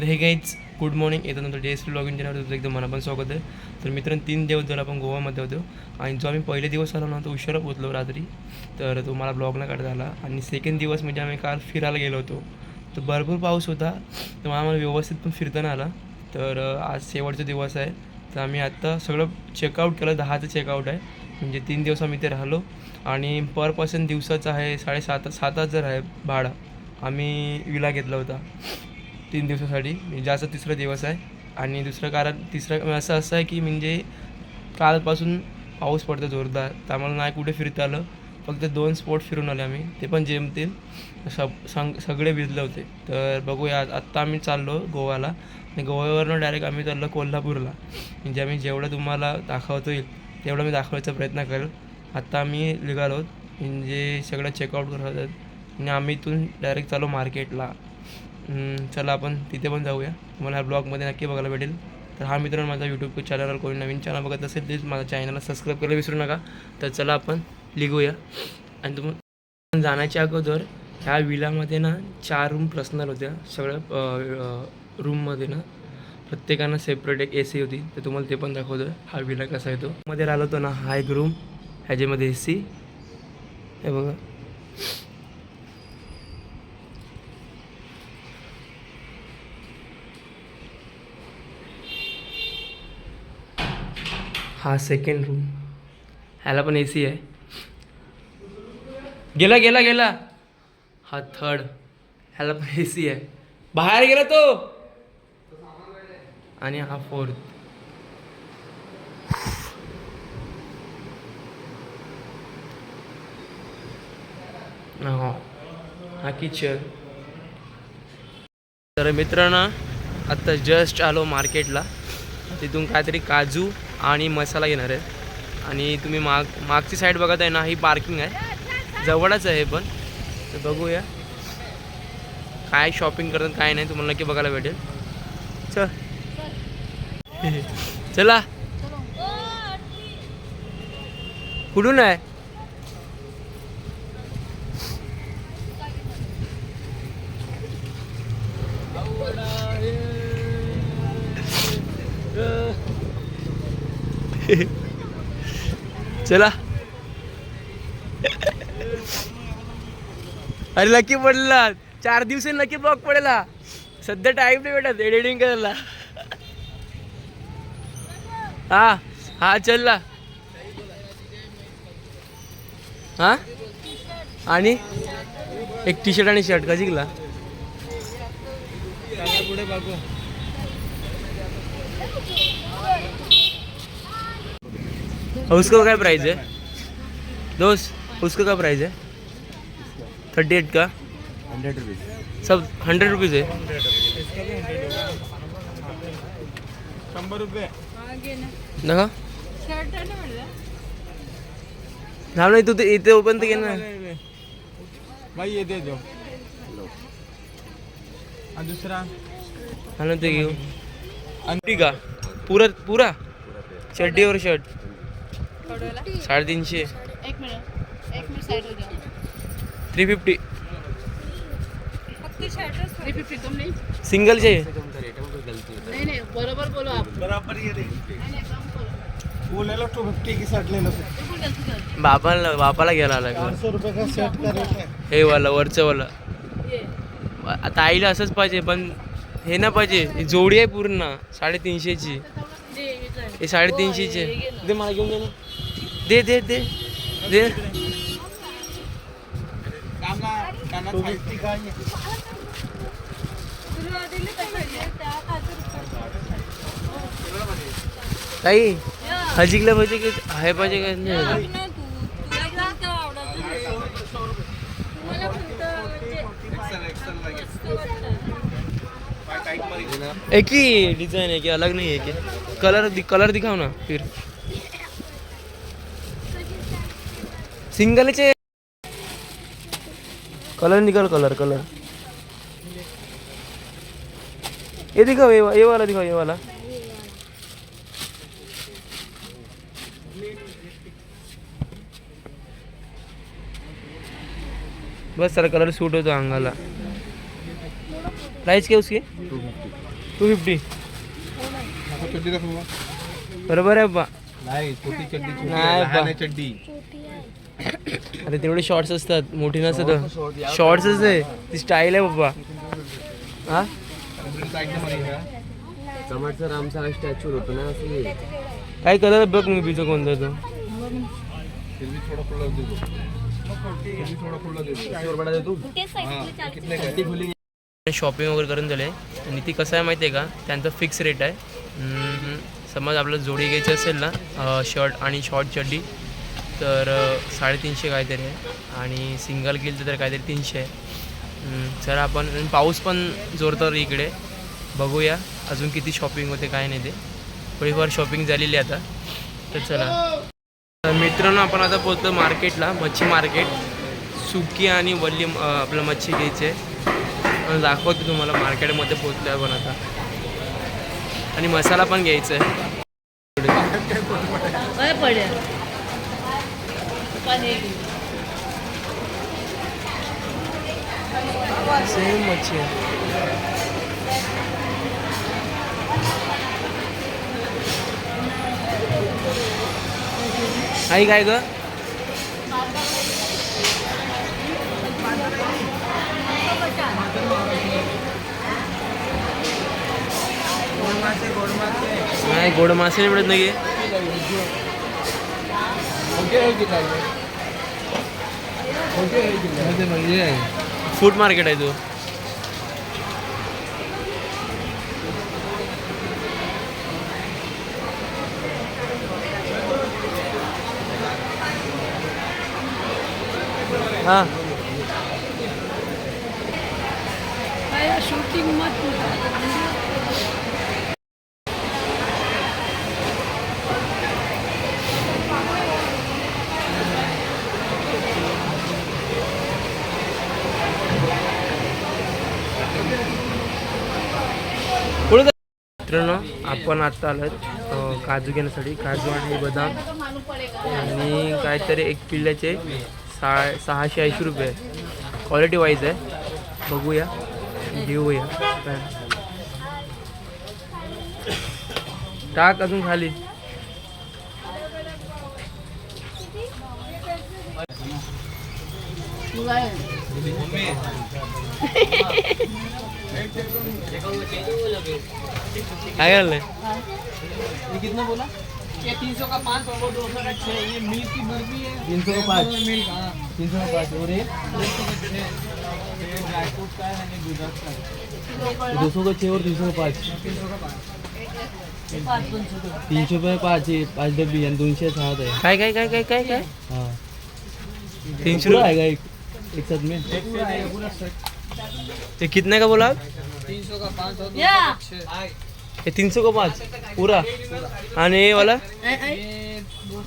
तर हे काहीच गुड मॉर्निंग येतं नंतर डे एस पी लॉग इन चॅनलवर तुझं एकदम मनापासून स्वागत आहे. तर मित्रांनो तीन दिवस जर आपण गोवामध्ये होतो. आणि जो आम्ही पहिले दिवस आलो ना तो उशिरा पोचलो रात्री. तर तो मला ब्लॉगला काढता आला. आणि सेकंड दिवस म्हणजे आम्ही काल फिरायला गेलो होतो. तर भरपूर पाऊस होता. तर मला आम्हाला व्यवस्थित पण फिरताना आला. तर आज शेवटचा दिवस आहे. तर आम्ही आत्ता सगळं चेकआउट केलं. दहाचं चेकआउट आहे. म्हणजे तीन दिवस आम्ही इथे राहिलो. आणि पर पर्सन दिवसाचं आहे साडेसात सात हजार आहे भाडं. आम्ही विला घेतला होता. तीन दिवसासाठी. म्हणजे जास्त तिसरा दिवस आहे. आणि दुसरं कारण तिसरं असं असं आहे की म्हणजे कालपासून पाऊस पडतो जोरदार. तर आम्हाला नाही कुठे फिरता आलं. फक्त दोन स्पॉट फिरून आले आम्ही. ते पण जेमतील सब सांग सगळे भिजले होते. तर बघूया आत्ता आम्ही चाललो गोव्याला. आणि गोव्यावरनं डायरेक्ट आम्ही चाललो कोल्हापूरला. म्हणजे आम्ही जेवढं तुम्हाला दाखवतो येईल तेवढं मी दाखवायचा प्रयत्न करेल. आत्ता आम्ही निघालो. म्हणजे सगळं चेकआउट करत आहेत. आणि आम्ही इथून डायरेक्ट चालू मार्केटला चला आपण तिथे पण जाऊया. तुम्हाला ह्या ब्लॉगमध्ये नक्की बघायला भेटेल. तर हा मित्रांनो माझा यूट्यूब चॅनलवर कोणी नवीन चॅनल बघत असेल प्लीज माझ्या चॅनलला सबस्क्राईब करायला विसरू नका. तर चला आपण लिगूया आणि तुम्ही जाण्याच्या अगोदर ह्या विलामध्ये ना चार रूम पर्सनल होत्या. सगळ्या रूममध्ये ना प्रत्येकानं सेपरेट एक ए सी होती. तर तुम्हाला ते पण दाखवतो हा विला कसा आहे तो मध्ये राहिलो होतो ना हा एक रूम ह्याच्यामध्ये ए सी हे बघा. हा सेकंड रूम ह्याला पण ए सी आहे. गेला गेला गेला. हा थर्ड ह्याला पण ए सी आहे. बाहेर गेला तो. आणि हा फोर्थ हा हा किचन तर मित्रांनो आत्ता जस्ट आलो मार्केटला तिथून काहीतरी काजू आणि मसाला घेणार आहे. आणि तुम्ही माग मागची साईड बघत आहे ना ही पार्किंग आहे. जवळच आहे पण. तर बघूया. काय शॉपिंग करतात काय नाही तुम्हाला नक्की बघायला भेटेल. चल. चला. कुठून आहे? चला. अरे नक्की पडला. चार दिवस नक्की ब्लॉक पडला. सध्या टाईम नाही भेटत एडिटिंग करायला. हा हा चलला हा? आणि? एक टी शर्ट आणि शर्ट का जिंकला? पुढे बघू उसका क्या प्राइस है? दोस्त उसका क्या प्राइस है? थर्टी एट का? हंड्रेड रुपीज़ सब हंड्रेड रुपीज़ है? शंभर रुपये। देखा? थांब नाही तू ते इथे ओपन तर घे ना भाई ये दे दो। और दूसरा? हा ना ते घेऊ आणि का? पुरा पुरा? चड्डी और साडेतीनशे. एक मिनिट. एक मिनिट साईड घ्या थ्री फिफ्टी. थ्री फिफ्टी तुम नहीं? सिंगलचे. नहीं नहीं. बरोबर बोलो आप बराबर ये दे नहीं नहीं कम बोलो वो ले लो टू फिफ्टी की शर्ट ले लो बिल्कुल गलती कर बापाला बापाला घ्यायला आला चार सौ रुपये का शर्ट का रेट है हे वाला वरचं वाला. ये. आता आईला असंच पाहिजे पण हे ना पाहिजे. ही जोडी आहे पूर्ण. साडेतीनशेची. हे साडेतीनशेचे. हे ना. दे मला घेऊन दे ना. दे दे दे. दे. काना ताई हजिकला पाहिजे की आहे पाहिजे का नाही एक ही डिजाइन है क्या अलग नहीं है क्या कलर कलर दिखाओ ना फिर. सिंगल चे। कलर निकल कलर कलर। ये दिखाओ ये, वा- ये वाला दिखाओ ये वाला। बस सारा कलर सूट होतो अंगाला। प्राइस क्या उसकी? टू फिफ्टी टू फिफ्टी चड्डी दाखव बा. बरोबर आहे बा नाही छोटी चड्डी अरे तेवढे शॉर्ट्स असतात. मोठी नसतात शॉर्ट्सच आहे ती स्टाईल आहे बाबा हा? समाजचा रामचा स्टॅच्यू होतो ना असं काय कलर बघ मी पिझ्झा कोणता तो? शॉपिंग वगैरे करून झाले आणि ती कसं आहे माहिती आहे का? त्यांचं फिक्स रेट आहे. समज आपल्याला जोडी घ्यायची असेल ना शर्ट आणि शॉर्ट चड्डी तर साडेतीनशे काहीतरी आहे. आणि सिंगल गेलं तर काहीतरी तीनशे आहे. हम्म, चला आपण पाऊस पण जोरदार इकडे. बघूया अजून किती शॉपिंग होते काय नाही ते. थोडीफार शॉपिंग झालेली आहे आता. तर चला. तर मित्रांनो आपण आता पोहोचलो मार्केटला मच्छी मार्केट. सुकी आणि वल्ली आपलं मच्छी घ्यायची. आहे आणि दाखवतो तुम्हाला मार्केटमध्ये पोहोचलो आपण आता. आणि मसाला पण घ्यायचा आहे सेम मच्छी आहे आई काय ग नाही गोड मासे नाही मिळत नाही फूड मार्केट आहे तो. हां. शूटिंग मत पुढे जा. मित्रांनो पण आत्ता आलं अं, काजू घेण्यासाठी. काजू आणि बदाम. आणि काहीतरी एक किल्ल्याचे सा सहाशे ऐंशी रुपये. क्वालिटी वाईज आहे. बघूया. घेऊया. टाक अजून खाली. कितना बोला? ये तीन सौ का पाँच सौ दो सौ का छः। ये की बर्फ़ी है। तीन सौ का पाँच। मिल्क हाँ। तीन सौ का पाँच। और ये? ड्राई फ्रूट का है गुजरात का दो सौ का छः और तीन सौ का पाच। तीन सौ का पाँच। तीनशे रुपये पाच पाच डब्बी आणि दोनशे सहा आहे काय काय काय काय काय काय तीनशे रुपये आहे का एक। एक साथ में है ते कितने का बोला? तीन सौ का पाँच या। हे तीन सौ का पाच पुरा। आणि हे वाला ये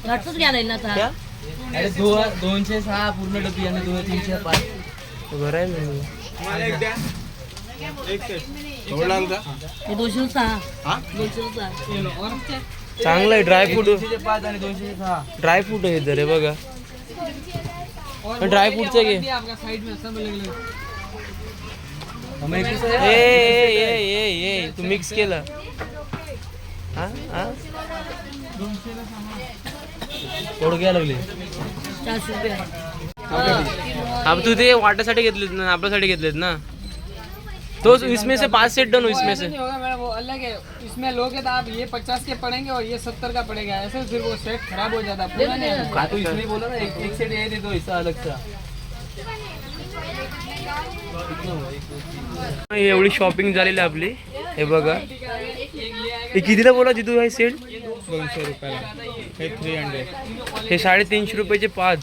घटतच घ्यायला येईल ना क्या आता अरे दो दोनशे सहा पूर्ण डब्बी आणि दोन तीनशे पाच। बरं आहे हे दोनशे सहा दोनशे सहा चांगलं आहे ड्रायफ्रूट दोनशे पाच आणि दोनशे सहा ड्रायफ्रूट आहे इधर हे बघा। ड्राय फ्रूटचं घे आपका साइड में सब अलग अलग। मग एक ए ए ए ए ए तू मिक्स केलं। हा हा? थोडं घ्यायला लागले चारशे रुपये अब तू ते वाटासाठी घेतलेत ना आपल्यासाठी घेतलेत ना? तो इसमें से पाच सेट डन हो इसमें से। नहीं होगा मैडम वो अलग है। इसमें लोगे तो आप ये पचास के पड़ेंगे और ये सत्तर का पड़ेगा। ऐसे फिर वो सेट खराब हो जाता है तो इसमें बोला ना एक एक सेट ये दे दो ऐसा अलग सा। एवढी शॉपिंग झालेली आपली. हे बघा. हे कितीला बोला जितू हे सेट दोनशे रुपयाला हे थ्री हंड्रेड हे साडेतीनशे रुपयाचे पाच.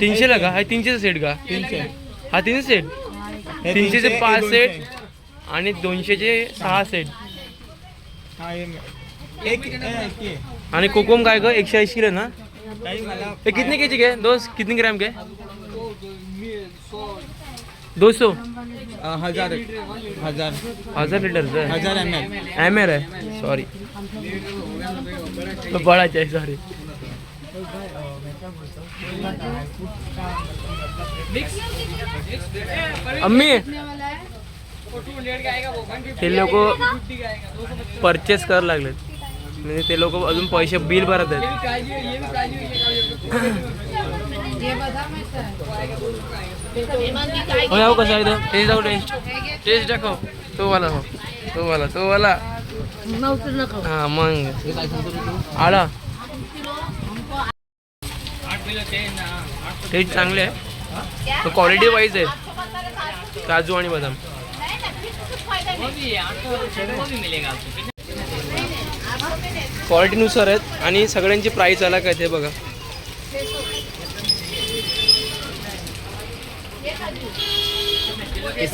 तीनशेला का? हा तीनशेचा सेट का? तीनशे. हा तीनशे सेट तीनशेचे तीनशे, पाच सेट. आणि दोनशेचे सहा सेट. हा हे एक. आणि कोकम काय ग? एकशे ऐंशीला ना? ताई मला हे कितने के जी के दोस्त कितने ग्राम के दो सौ अ, हजार हजार. हजार लिटरचं आहे हजार एम एल एम एल आहे. सॉरी बळाचे आहे सॉरी अम्मी. ते लोक परचेस करायला लागलेत. म्हणजे ते लोक अजून पैसे बिल भरत आहेत. है कसं आहे टेस्ट दाखव टेस्ट टेस्ट दाखव. तो वाला हो. तो वाला तो वाला. हा मग. आला. टेस्ट चांगले आहे. तो क्वालिटी वाईज आहे काजू आणि बदाम। है क्वालिटीनुसार आहेत आणि सगळ्यांची प्राईस अलग आहे ते बघा.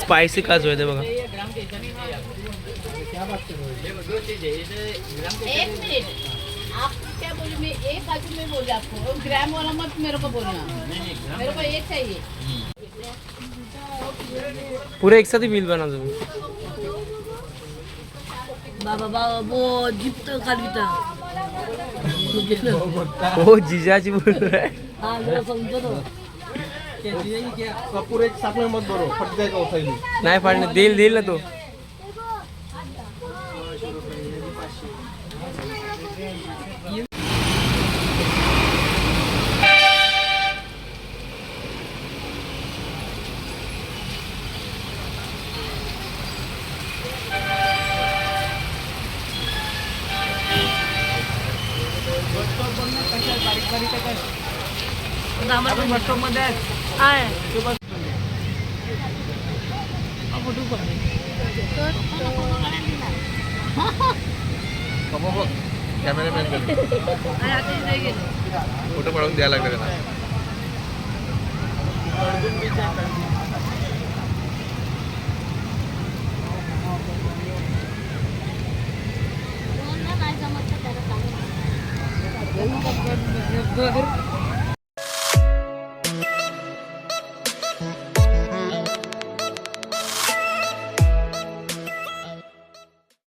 स्पायसी काजू। आहे ते बघा. एक क्या बोले मैं? एक काजू में बोले आपको। और ग्राम वाला मत मेरे को बोलना। मेरे को एक चाहिए। पुरे एक साथ बिल बना तुम्ही बाबा बाबा वो जिप्त कालविता हो जिजाची बोल आहे हाँ। जरा समझो तो। पुरे सापळे मत बरो फट जाय का थैली नाही फाडणे देईल देईल ना तो। कॅमेरामॅन फोटो काढून द्यायला लागले त्यांना